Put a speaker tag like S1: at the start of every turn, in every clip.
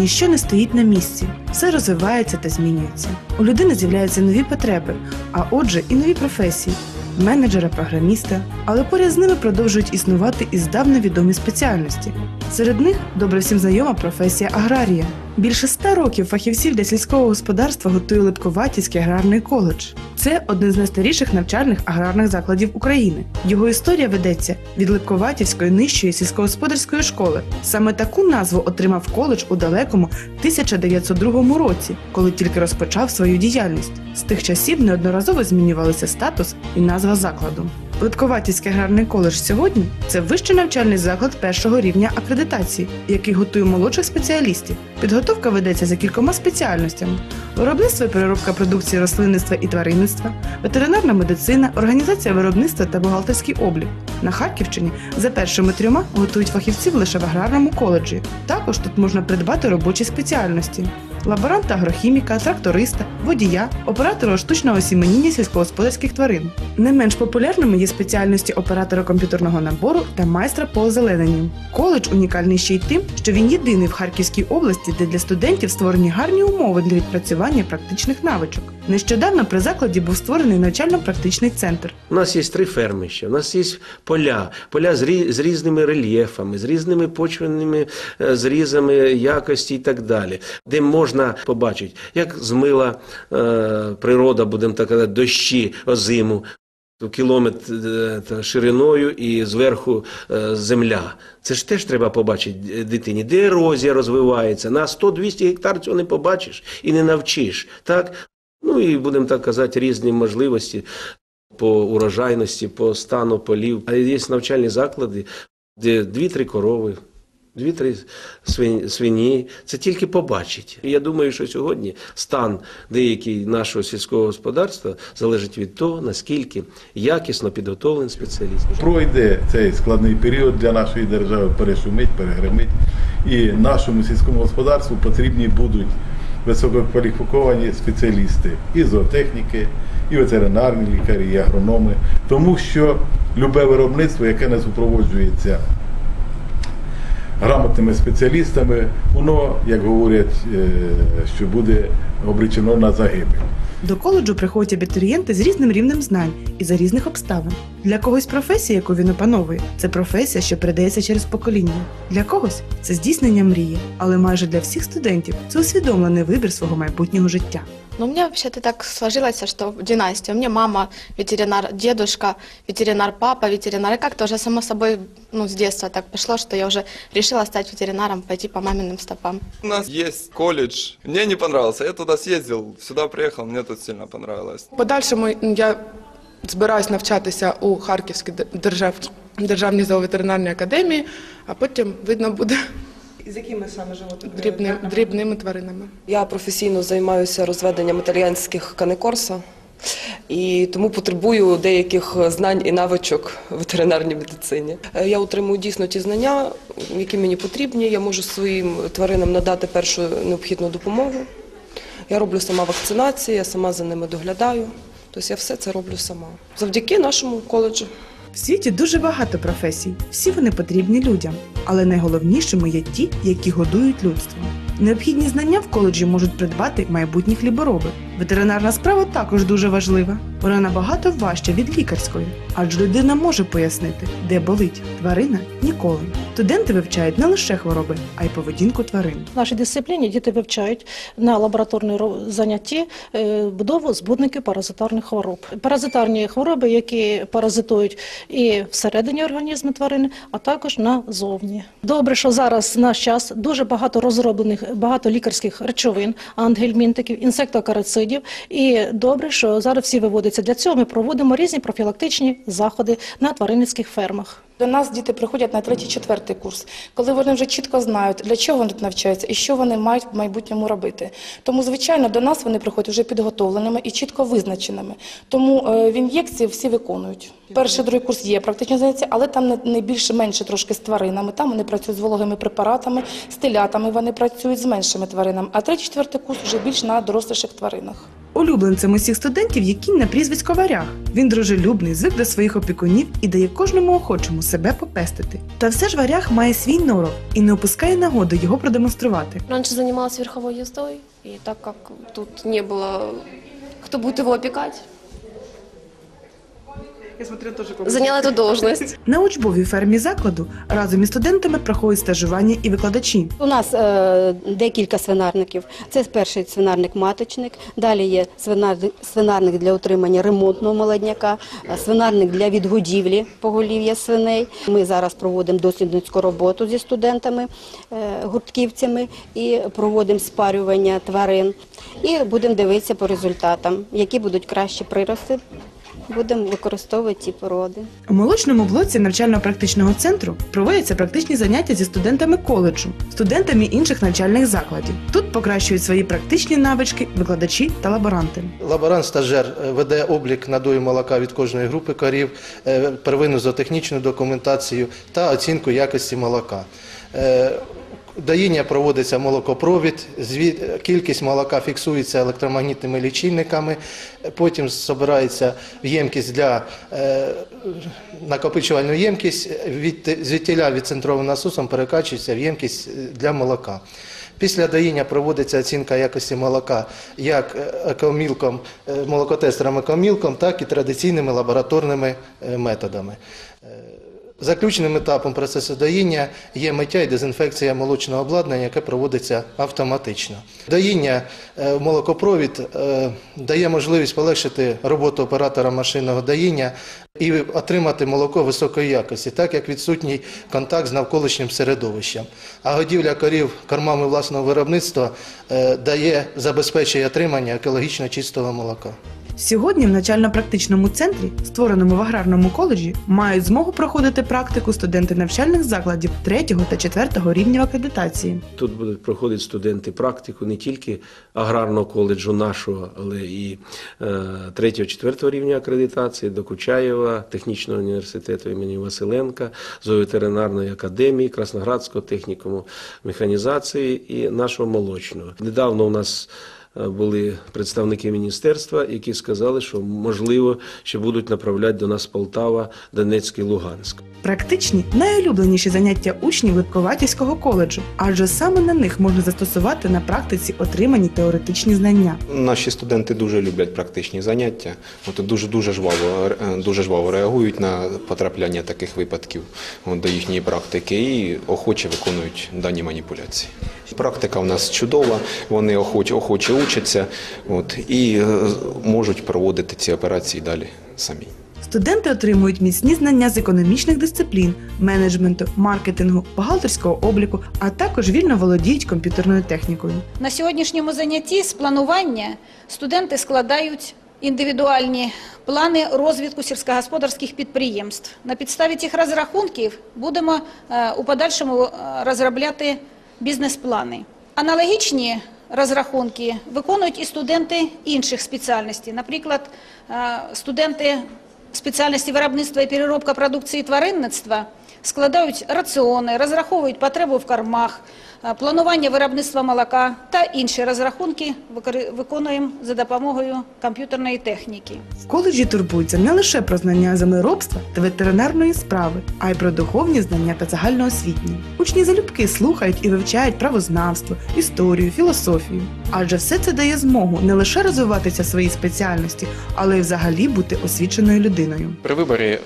S1: ніщо не стоїть на місці, все розвивається та змінюється. У людини з'являються нові потреби, а отже, і нові професії менеджера, програміста, але поряд з ними продовжують існувати і здавна відомі спеціальності. Серед них добре всім знайома професія аграрія. Більше ста років фахівців для сільського господарства готує Липковатівський аграрний коледж. Це один з найстаріших навчальних аграрних закладів України. Його історія ведеться від Липковатівської нижчої сільськогосподарської школи. Саме таку назву отримав коледж у далекому 1902 році, коли тільки розпочав свою діяльність. З тих часів неодноразово змінювалися статус і назва закладу. Липковатівський аграрний коледж сьогодні це вищий навчальний заклад першого рівня акредитації, який готує молодших спеціалістів. Підготовка ведеться за кількома спеціальностями: виробництво і переробка продукції рослинництва і тваринництва, ветеринарна медицина, організація виробництва та бухгалтерський облік. На Харківщині за першими трьома готують фахівців лише в аграрному коледжі. Також тут можна придбати робочі спеціальності. Лаборанта агрохіміка, тракториста, водія, оператора штучного сіменіння сільськогосподарських тварин. Не менш популярними є спеціальності оператора комп'ютерного набору та майстра по озелененню. Коледж унікальний ще й тим, що він єдиний в Харківській області, де для студентів створені гарні умови для відпрацювання практичних навичок. Нещодавно при закладі був створений навчально-практичний центр.
S2: У нас є три фермища, у нас є поля, поля з, рі- з різними рельєфами, з різними почвенними е, зрізами якості і так далі, де можна побачити, як змила е, природа, будемо так казати, дощі озиму. Кілометр е, шириною і зверху е, земля. Це ж теж треба побачити дитині. Де ерозія розвивається? На 100-200 гектар цього не побачиш і не навчиш. Так? Ну і будемо так казати, різні можливості по урожайності, по стану полів. А є навчальні заклади, де дві-три корови, дві-три свині. Це тільки побачить. Я думаю, що сьогодні стан деякий нашого сільського господарства залежить від того, наскільки якісно підготовлений спеціаліст.
S3: пройде цей складний період для нашої держави, перешумить, перегримить. І нашому сільському господарству потрібні будуть висококваліфіковані спеціалісти і зоотехніки, і ветеринарні лікарі, і агрономи. Тому що любе виробництво, яке не супроводжується грамотними спеціалістами, воно, як говорять, е, що буде обречено на загибель.
S1: До коледжу приходять абітурієнти з різним рівнем знань і за різних обставин. Для когось професія, яку він опановує, це професія, що передається через покоління. Для когось це здійснення мрії, але майже для всіх студентів це усвідомлений вибір свого майбутнього життя.
S4: Ну, у меня вообще-то так сложилось, что в династии. У меня мама ветеринар, дедушка ветеринар, папа ветеринар. И как-то уже само собой, ну, с детства так пошло, что я уже решила стать ветеринаром, пойти по маминым стопам.
S5: У нас есть колледж. Мне не понравился. Я туда съездил, сюда приехал, мне тут сильно понравилось.
S6: В Подальшому я збираюсь навчатися у Харківській держав... державній зооветеринарній академії, а потім видно буде
S1: З якими саме животами?
S6: дрібним, дрібними тваринами.
S7: Я професійно займаюся розведенням італіянських канекорса і тому потребую деяких знань і навичок в ветеринарній медицині. Е, Я отримую дійсно ті знання, які мені потрібні. Я можу своїм тваринам надати першу необхідну допомогу. Я роблю сама вакцинацію, я сама за ними доглядаю. Тобто я все це роблю сама. Завдяки нашому коледжу.
S1: В світі дуже багато професій, всі вони потрібні людям, але найголовнішими є ті, які годують людство. Необхідні знання в коледжі можуть придбати майбутні хлібороби. Ветеринарна справа також дуже важлива. Вона набагато важча від лікарської, адже людина може пояснити, де болить тварина ніколи. Студенти вивчають не лише хвороби, а й поведінку тварин.
S8: В нашій дисципліні діти вивчають на лабораторній ро- занятті е, будову збудників паразитарних хвороб. Паразитарні хвороби, які паразитують і всередині організму тварини, а також назовні. Добре, що зараз наш час дуже багато розроблених багато лікарських речовин, ангельмінтиків, інсектокарицидів. І добре, що зараз всі виводяться. Для цього ми проводимо різні профілактичні заходи на тваринницьких фермах.
S9: До нас діти приходять на третій, четвертий курс, коли вони вже чітко знають, для чого вони навчаються і що вони мають в майбутньому робити. Тому, звичайно, до нас вони приходять вже підготовленими і чітко визначеними. Тому е, в ін'єкції всі виконують. Перший, другий курс є практичні заняття, але там не, не більше менше трошки з тваринами. Там вони працюють з вологими препаратами, з телятами вони працюють з меншими тваринами. А третій, четвертий курс вже більш на доросліших тваринах.
S1: Улюбленцем усіх студентів є кінь на прізвисько Варяг. Він дружелюбний, звик до своїх опікунів і дає кожному охочому себе попестити. Та все ж Варяг має свій норов і не опускає нагоди його продемонструвати.
S10: Раньше занималась верховой ездой, и так как тут не было, кто будет его опекать, заняла эту должность.
S1: На учбовій фермі закладу разом із студентами проходять стажування і викладачі.
S11: У нас е, декілька свинарників. Це перший свинарник-маточник, далі є свинарник, свинарник для утримання ремонтного молодняка, е, свинарник для відгодівлі поголів'я свиней. Ми зараз проводимо дослідницьку роботу зі студентами, е, гуртківцями і проводимо спарювання тварин. І будемо дивитися по результатам, які будуть кращі прирости. Будемо використовувати ці породи.
S1: У молочному блоці навчально-практичного центру проводяться практичні заняття зі студентами коледжу, студентами інших навчальних закладів. Тут покращують свої практичні навички викладачі та лаборанти.
S12: Лаборант-стажер е, веде облік надою молока від кожної групи корів, е, первинну зоотехнічну документацію та оцінку якості молока. Доїння проводиться молокопровід, кількість молока фіксується електромагнітними лічильниками, потім збирається в ємкість для е, накопичувальну ємкість, від, звідтіля відцентровим насосом перекачується в ємкість е, для молока. Після доїння проводиться оцінка якості молока як екомілком, е, молокотестером екомілком, так і традиційними лабораторними е, методами. Заключним етапом процесу доїння є миття і дезінфекція молочного обладнання, яке проводиться автоматично. Доїння е, в молокопровід е, дає можливість полегшити роботу оператора машинного доїння і отримати молоко високої якості, так як відсутній контакт з навколишнім середовищем. А годівля корів кормами власного виробництва е, дає забезпечує отримання екологічно чистого молока.
S1: Сьогодні в навчально-практичному центрі, створеному в аграрному коледжі, мають змогу проходити практику студенти навчальних закладів 3 та 4 рівнів акредитації.
S2: Тут будуть проходити студенти практику не тільки аграрного коледжу нашого, але і е, 3-4 рівня акредитації, Докучаєва, технічного університету імені Василенка, зооветеринарної академії, Красноградського технікуму механізації і нашого молочного. Недавно у нас е, були представники міністерства, які сказали, що можливо ще будуть направляти до нас Полтава, Донецьк і Луганськ.
S1: Практичні найулюбленіші заняття учнів Липковатівського коледжу, адже саме на них можна застосувати на практиці отримані теоретичні знання.
S13: Наші студенти дуже люблять практичні заняття. От дуже дуже жваво е, дуже жваво реагують на потрапляння таких випадків от, до їхньої практики і охоче виконують дані маніпуляції. Практика у нас чудова, вони охоче, охоче учаться от, і е, можуть проводити ці операції далі самі.
S1: Студенти отримують міцні знання з економічних дисциплін, менеджменту, маркетингу, бухгалтерського обліку, а також вільно володіють комп'ютерною технікою.
S14: На сьогоднішньому занятті з планування студенти складають індивідуальні плани розвитку сільськогосподарських підприємств. На підставі цих розрахунків будемо е, у подальшому е, розробляти бізнес-плани. Аналогічні розрахунки виконують і студенти інших спеціальностей. Наприклад, е, студенти спеціальності виробництва і переробка продукції тваринництва складають раціони, розраховують потребу в кормах, е, планування виробництва молока та інші розрахунки виконуємо за допомогою комп'ютерної техніки.
S1: В коледжі турбуються не лише про знання землеробства та ветеринарної справи, а й про духовні знання та загальноосвітні. Учні залюбки слухають і вивчають правознавство, історію, філософію. Адже все це дає змогу не лише розвиватися в своїй спеціальності, але й взагалі бути освіченою людиною.
S15: При виборі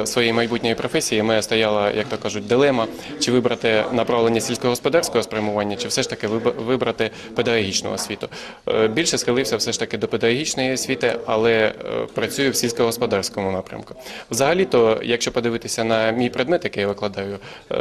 S15: е, своєї майбутньої професії моя стояла, як то кажуть, дилема, чи вибрати направлення сільськогосподарського спрямування, чи все ж таки виб- вибрати педагогічну освіту. Е, більше схилився все ж таки до педагогічної освіти, але е, працюю в сільськогосподарському напрямку. Взагалі-то, якщо подивитися на мій предмет, який я викладаю, е,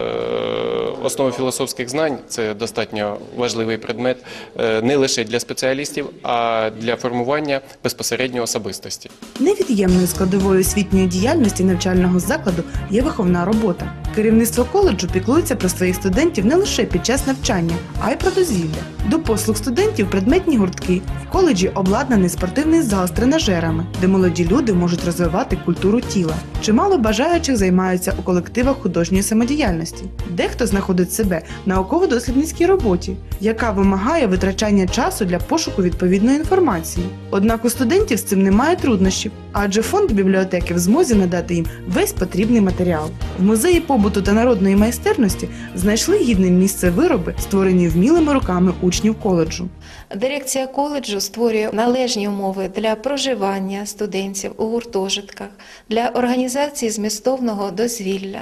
S15: основи філософських знань це достатньо важливий предмет е, не лише для спеціалістів, а для формування безпосередньо особистості.
S1: Невід'ємною складовою освітньої діяльності навчального закладу є виховна робота. Керівництво коледжу піклується про своїх студентів не лише під час навчання, а й про дозвілля. До послуг студентів предметні гуртки. В коледжі обладнаний спортивний зал з тренажерами, де молоді люди можуть розвивати культуру тіла. Чимало бажаючих займаються у колективах художньої самодіяльності. Дехто знаходить себе в науково-дослідницькій роботі, яка вимагає витрачання часу для пошуку відповідної інформації. Однак у студентів з цим немає труднощів, адже фонд бібліотеки в змозі надати їм весь потрібний матеріал. В музеї побуту та народної майстерності знайшли гідне місце вироби, створені вмілими руками учнів коледжу.
S16: Дирекція коледжу створює належні умови для проживання студентів у гуртожитках, для організації змістовного дозвілля,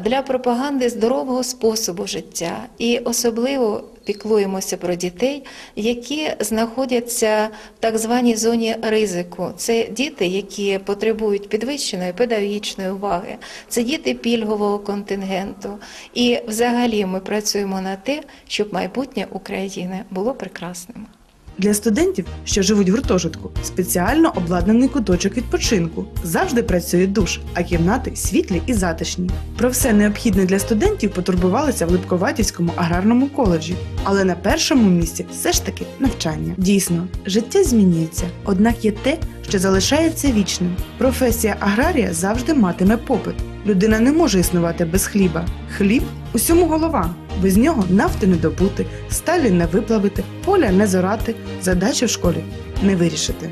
S16: для пропаганди здорового способу життя і особливо піклуємося про дітей, які знаходяться в так званій зоні ризику. Це діти, які потребують підвищеної педагогічної уваги, це діти пільгового контингенту. І взагалі ми працюємо на те, щоб майбутнє України було прекрасним.
S1: Для студентів, що живуть в гуртожитку, спеціально обладнаний куточок відпочинку. Завжди працює душ, а кімнати світлі і затишні. Про все необхідне для студентів потурбувалися в Липковатівському аграрному коледжі. Але на першому місці все ж таки навчання. Дійсно, життя змінюється, однак є те, що залишається вічним. Професія аграрія завжди матиме попит. Людина не може існувати без хліба. Хліб усьому голова. Без нього нафти не добути, сталі не виплавити, поля не зорати, задачі в школі не вирішити.